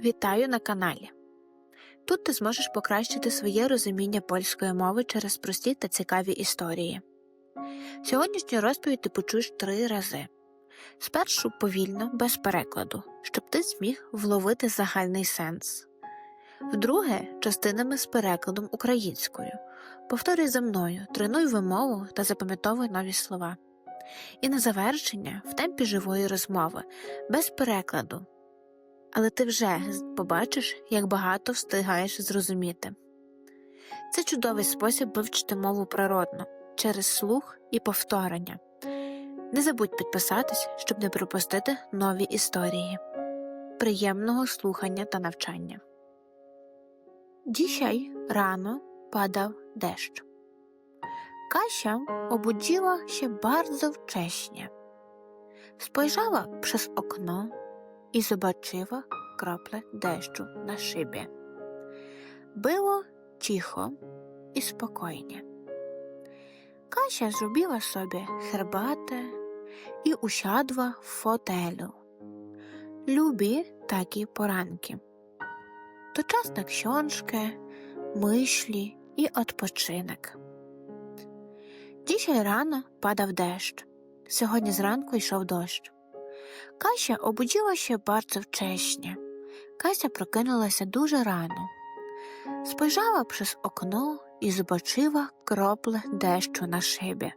Вітаю на каналі. Тут ти зможеш покращити своє розуміння польської мови через прості та цікаві історії. Сьогоднішню розповідь ти почуєш три рази. Спершу повільно, без перекладу, щоб ти зміг вловити загальний сенс. Вдруге, частинами з перекладом українською. Повторюй за мною, тренуй вимову та запам'ятовуй нові слова. І на завершення в темпі живої розмови, без перекладу, але ти вже побачиш, як багато встигаєш зрозуміти. Це чудовий спосіб вивчити мову природно через слух і повторення. Не забудь підписатись, щоб не пропустити нові історії. Приємного слухання та навчання. Dzisiaj rano padał deszcz. Kasia obudziła się bardzo wcześnie. Spojrzała przez okno i zobaczyła krople deszczu na szybie. Było cicho i spokojnie. Kasia zrobiła sobie herbatę i usiadła w fotelu. Lubi takie poranki. To czas na książkę, myśli i odpoczynek. Dzisiaj rano padał deszcz. Сьогодні зранку йшов дощ. Кася обудилася bardzo wcześnie. Кася прокинулася дуже рано. Спojrzała przez окно і побачила краплі дощу на шибі.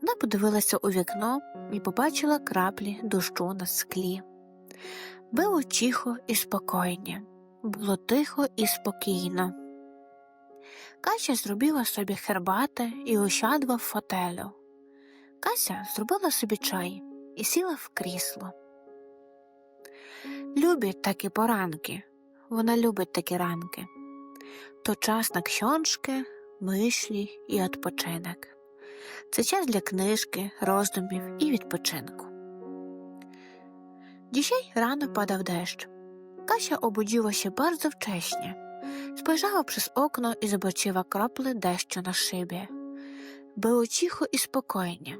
Вона подивилася у вікно і побачила краплі дощу на склі. Було тихо і спокійно, було тихо і спокійно. Кася зробила собі хербати і ощадла в фотелю. Кася зробила собі чай і сіла в крісло. Любить такі поранки. Вона любить такі ранки. То час на książkę, мишлі і відпочинок. Це час для книжки, роздумів і відпочинку. Rano padał deszcz. Kasia obudziła się bardzo wcześnie. Spojrzała przez okno i zobaczyła krople deszczu na szybie. Było cicho i spokojnie.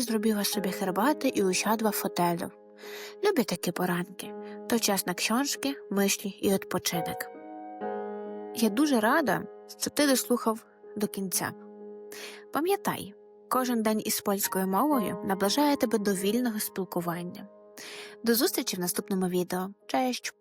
Zrobiła sobie herbatę i usiadła w fotelu. Lubię takie poranki. То час на książki, myśli і відпочинок. Я дуже рада, що ти дослухав до кінця. Пам'ятай, кожен день із польською мовою наближає тебе до вільного спілкування. До зустрічі в наступному відео. Честь!